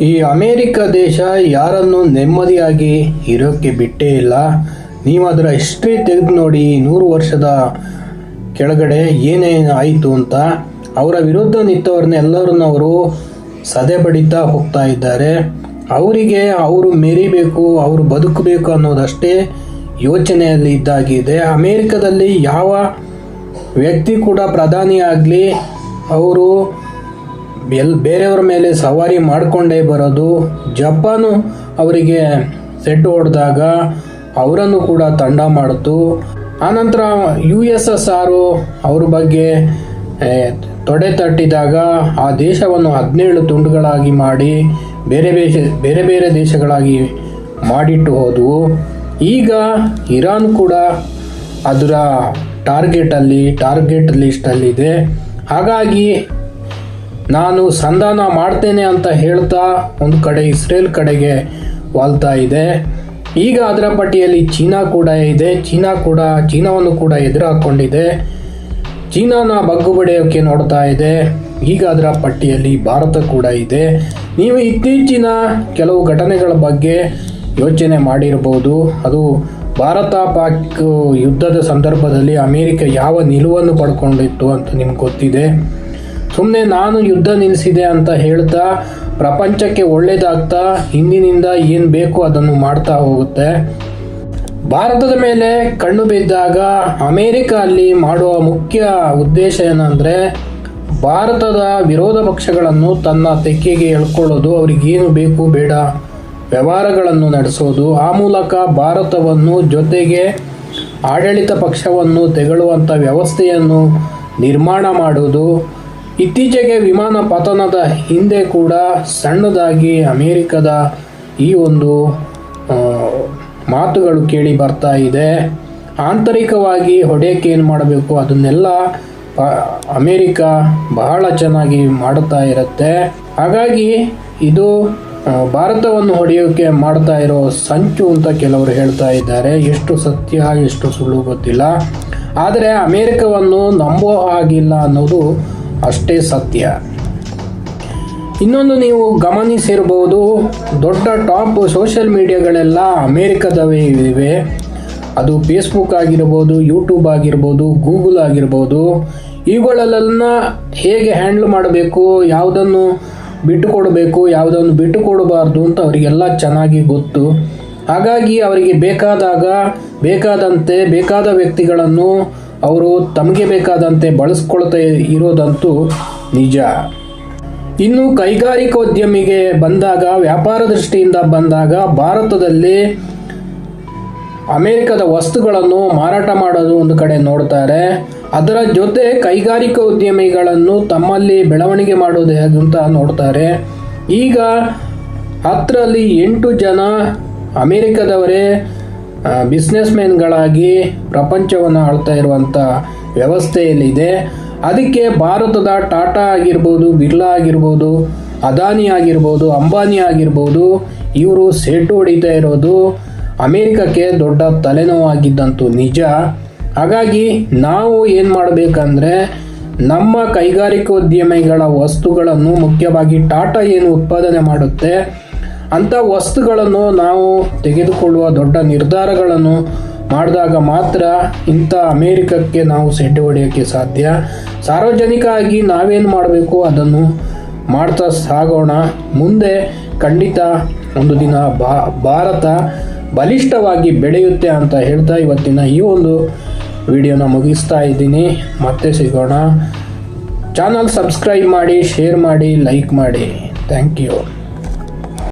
ಈ ಅಮೇರಿಕ ದೇಶ ಯಾರನ್ನು ನೆಮ್ಮದಿಯಾಗಿ ಇರೋಕ್ಕೆ ಬಿಟ್ಟೇ ಇಲ್ಲ. ನೀವು ಅದರ ಹಿಸ್ಟ್ರಿ ತೆಗೆದು ನೋಡಿ, ನೂರು ವರ್ಷದ ಕೆಳಗಡೆ ಏನೇನು ಆಯಿತು ಅಂತ. ಅವರ ವಿರುದ್ಧ ನಿಂತವ್ರನ್ನ ಎಲ್ಲರನ್ನ ಅವರು ಸದೆ ಬಡಿತಾ ಹೋಗ್ತಾ ಇದ್ದಾರೆ. ಅವರಿಗೆ ಅವರು ಮೆರಿಬೇಕು, ಅವರು ಬದುಕಬೇಕು ಅನ್ನೋದಷ್ಟೇ ಯೋಚನೆಯಲ್ಲಿ ಇದ್ದಾಗಿದೆ. ಅಮೇರಿಕದಲ್ಲಿ ಯಾವ ವ್ಯಕ್ತಿ ಕೂಡ ಪ್ರಧಾನಿ ಆಗಲಿ ಅವರು ಎಲ್ ಬೇರೆಯವ್ರ ಮೇಲೆ ಸವಾರಿ ಮಾಡಿಕೊಂಡೇ ಬರೋದು. ಜಪಾನು ಅವರಿಗೆ ಸೆಟ್ ಹೊಡೆದಾಗ ಅವರನ್ನು ಕೂಡ ತಂಡ ಮಾಡಿತು. ಆನಂತರ ಯು ಎಸ್ ಎಸ್ ಆರು ಅವ್ರ ಬಗ್ಗೆ ತೊಡೆ ತಟ್ಟಿದಾಗ ಆ ದೇಶವನ್ನು ಹದಿನೇಳು ತುಂಡುಗಳಾಗಿ ಮಾಡಿ ಬೇರೆ ಬೇರೆ ಬೇರೆ ಬೇರೆ ದೇಶಗಳಾಗಿ ಮಾಡಿಟ್ಟು ಹೋದವು. ಈಗ ಇರಾನ್ ಕೂಡ ಅದರ ಟಾರ್ಗೆಟಲ್ಲಿ ಟಾರ್ಗೆಟ್ ಲಿಸ್ಟಲ್ಲಿದೆ. ಹಾಗಾಗಿ ನಾನು ಸಂಧಾನ ಮಾಡ್ತೇನೆ ಅಂತ ಹೇಳ್ತಾ ಒಂದು ಕಡೆ ಇಸ್ರೇಲ್ ಕಡೆಗೆ ವಾಲ್ತಾ ಇದೆ. ಈಗ ಅದರ ಪಟ್ಟಿಯಲ್ಲಿ ಚೀನಾ ಕೂಡ ಇದೆ. ಚೀನಾ ಕೂಡ ಚೀನಾವನ್ನು ಕೂಡ ಎದುರು ಹಾಕ್ಕೊಂಡಿದೆ ಚೀನಾನ ಬಗ್ಗುಬಡಿಯೋಕ್ಕೆ ನೋಡ್ತಾ ಇದೆ. ಈಗ ಅದರ ಪಟ್ಟಿಯಲ್ಲಿ ಭಾರತ ಕೂಡ ಇದೆ. ನೀವು ಇತ್ತೀಚಿನ ಕೆಲವು ಘಟನೆಗಳ ಬಗ್ಗೆ ಯೋಚನೆ ಮಾಡಿರಬಹುದು ಅದು ಭಾರತ ಪಾಕ್ ಯುದ್ಧದ ಸಂದರ್ಭದಲ್ಲಿ ಅಮೇರಿಕ ಯಾವ ನಿಲುವನ್ನು ಪಡ್ಕೊಂಡಿತ್ತು ಅಂತ ನಿಮ್ಗೆ ಗೊತ್ತಿದೆ. ಸುಮ್ಮನೆ ನಾನು ಯುದ್ಧ ನಿಲ್ಲಿಸಿದೆ ಅಂತ ಹೇಳ್ತಾ ಪ್ರಪಂಚಕ್ಕೆ ಒಳ್ಳೇದಾಗ್ತಾ ಹಿಂದಿನಿಂದ ಏನು ಬೇಕು ಅದನ್ನು ಮಾಡ್ತಾ ಹೋಗುತ್ತೆ. ಭಾರತದ ಮೇಲೆ ಕಣ್ಣು ಬಿದ್ದಾಗ ಅಮೇರಿಕ ಅಲ್ಲಿ ಮಾಡುವ ಮುಖ್ಯ ಉದ್ದೇಶ ಏನಂದರೆ ಭಾರತದ ವಿರೋಧ ಪಕ್ಷಗಳನ್ನು ತನ್ನ ತೆಕ್ಕೆಗೆ ಎಳ್ಕೊಳ್ಳೋದು, ಅವ್ರಿಗೇನು ಬೇಕು ಬೇಡ ವ್ಯವಹಾರಗಳನ್ನು ನಡೆಸೋದು, ಆ ಮೂಲಕ ಭಾರತವನ್ನು ಜೊತೆಗೆ ಆಡಳಿತ ಪಕ್ಷವನ್ನು ತೆಗಳುವಂಥ ವ್ಯವಸ್ಥೆಯನ್ನು ನಿರ್ಮಾಣ ಮಾಡುವುದು ಇತ್ತೀಚೆಗೆ ವಿಮಾನ ಪತನದ ಹಿಂದೆ ಕೂಡ ಸಣ್ಣದಾಗಿ ಅಮೇರಿಕದ ಈ ಒಂದು ಮಾತುಗಳು ಕೇಳಿ ಬರ್ತಾ ಇದೆ. ಆಂತರಿಕವಾಗಿ ಹೊಡೆಯಕ್ಕೆ ಏನು ಮಾಡಬೇಕು? ಅದನ್ನೆಲ್ಲ ಅಮೇರಿಕ ಬಹಳ ಚೆನ್ನಾಗಿ ಮಾಡುತ್ತಾ ಇರುತ್ತೆ. ಹಾಗಾಗಿ ಇದು ಭಾರತವನ್ನು ಹೊಡೆಯೋಕೆ ಮಾಡ್ತಾ ಇರೋ ಸಂಚು ಅಂತ ಕೆಲವರು ಹೇಳ್ತಾ ಇದ್ದಾರೆ. ಎಷ್ಟು ಸತ್ಯ, ಎಷ್ಟು ಸುಳ್ಳು ಗೊತ್ತಿಲ್ಲ. ಆದರೆ ಅಮೇರಿಕವನ್ನು ನಂಬೋ ಆಗಿಲ್ಲ ಅನ್ನೋದು ಅಷ್ಟೇ ಸತ್ಯ. ಇನ್ನೊಂದು ನೀವು ಗಮನಿಸಿರಬಹುದು, ದೊಡ್ಡ ಟಾಪ್ ಸೋಷಿಯಲ್ ಮೀಡಿಯಾಗಳೆಲ್ಲ ಅಮೇರಿಕದವೇ ಇವೆ. ಅದು ಫೇಸ್ಬುಕ್ ಆಗಿರ್ಬೋದು ಯೂಟ್ಯೂಬ್ ಆಗಿರ್ಬೋದು ಗೂಗಲ್ ಆಗಿರ್ಬೋದು. ಇವುಗಳಲ್ಲೆಲ್ಲ ಹೇಗೆ ಹ್ಯಾಂಡ್ಲ್ ಮಾಡಬೇಕು, ಯಾವುದನ್ನು ಬಿಟ್ಟುಕೊಡಬೇಕು, ಯಾವುದನ್ನು ಬಿಟ್ಟುಕೊಡಬಾರ್ದು ಅಂತ ಅವರಿಗೆಲ್ಲ ಚೆನ್ನಾಗಿ ಗೊತ್ತು. ಹಾಗಾಗಿ ಅವರಿಗೆ ಬೇಕಾದಾಗ, ಬೇಕಾದಂತೆ, ಬೇಕಾದ ವ್ಯಕ್ತಿಗಳನ್ನು ಅವರು ತಮಗೆ ಬೇಕಾದಂತೆ ಬಳಸ್ಕೊಳ್ತಾ ಇರೋದಂತೂ ನಿಜ. ಇನ್ನು ಕೈಗಾರಿಕೋದ್ಯಮಿಗೆ ಬಂದಾಗ, ವ್ಯಾಪಾರ ದೃಷ್ಟಿಯಿಂದ ಬಂದಾಗ ಭಾರತದಲ್ಲಿ ಅಮೆರಿಕದ ವಸ್ತುಗಳನ್ನು ಮಾರಾಟ ಮಾಡೋದು ಒಂದು ಕಡೆ ನೋಡ್ತಾರೆ. ಅದರ ಜೊತೆ ಕೈಗಾರಿಕಾ ಉದ್ಯಮಿಗಳನ್ನು ತಮ್ಮಲ್ಲಿ ಬೆಳವಣಿಗೆ ಮಾಡೋದು ಅಂತ ನೋಡ್ತಾರೆ. ಈಗ ಹತ್ತರಲ್ಲಿ ಎಂಟು ಜನ ಅಮೆರಿಕದವರೇ ಬಿಸ್ನೆಸ್ ಮ್ಯಾನ್ಗಳಾಗಿ ಪ್ರಪಂಚವನ್ನು ಆಳ್ತಾ ಇರುವಂಥ ವ್ಯವಸ್ಥೆಯಲ್ಲಿದೆ. ಅದಕ್ಕೆ ಭಾರತದ ಟಾಟಾ ಆಗಿರ್ಬೋದು, ಬಿರ್ಲಾ ಆಗಿರ್ಬೋದು, ಅದಾನಿ ಆಗಿರ್ಬೋದು, ಅಂಬಾನಿ ಆಗಿರ್ಬೋದು, ಇವರು ಸೇಟು ಹೊಡಿತಾ ಇರೋದು ಅಮೇರಿಕಕ್ಕೆ ದೊಡ್ಡ ತಲೆನೋವಾಗಿದ್ದಂತೂ ನಿಜ. ಹಾಗಾಗಿ ನಾವು ಏನು ಮಾಡಬೇಕಂದ್ರೆ ನಮ್ಮ ಕೈಗಾರಿಕೋದ್ಯಮಿಗಳ ವಸ್ತುಗಳನ್ನು ಮುಖ್ಯವಾಗಿ ಟಾಟಾ ಏನು ಉತ್ಪಾದನೆ ಮಾಡುತ್ತೆ ಅಂಥ ವಸ್ತುಗಳನ್ನು ನಾವು ತೆಗೆದುಕೊಳ್ಳುವ ದೊಡ್ಡ ನಿರ್ಧಾರಗಳನ್ನು ಮಾಡಿದಾಗ ಮಾತ್ರ ಇಂಥ ಅಮೇರಿಕಕ್ಕೆ ನಾವು ಸೆಡ್ಡೆ ಹೊಡೆಯೋಕ್ಕೆ ಸಾಧ್ಯ. ಸಾರ್ವಜನಿಕ ಆಗಿ ನಾವೇನು ಮಾಡಬೇಕು ಅದನ್ನು ಮಾಡ್ತಾ ಸಾಗೋಣ. ಮುಂದೆ ಖಂಡಿತ ಒಂದು ದಿನ ಬಾ ಭಾರತ ಬಲಿಷ್ಠವಾಗಿ ಬೆಳೆಯುತ್ತೆ ಅಂತ ಹೇಳ್ತಾ ಇವತ್ತಿನ ಈ ಒಂದು ವಿಡಿಯೋನ ಮುಗಿಸ್ತಾ ಇದ್ದೀನಿ. ಮತ್ತೆ ಸಿಗೋಣ. ಚಾನಲ್ ಸಬ್ಸ್ಕ್ರೈಬ್ ಮಾಡಿ, ಶೇರ್ ಮಾಡಿ, ಲೈಕ್ ಮಾಡಿ. Thank you.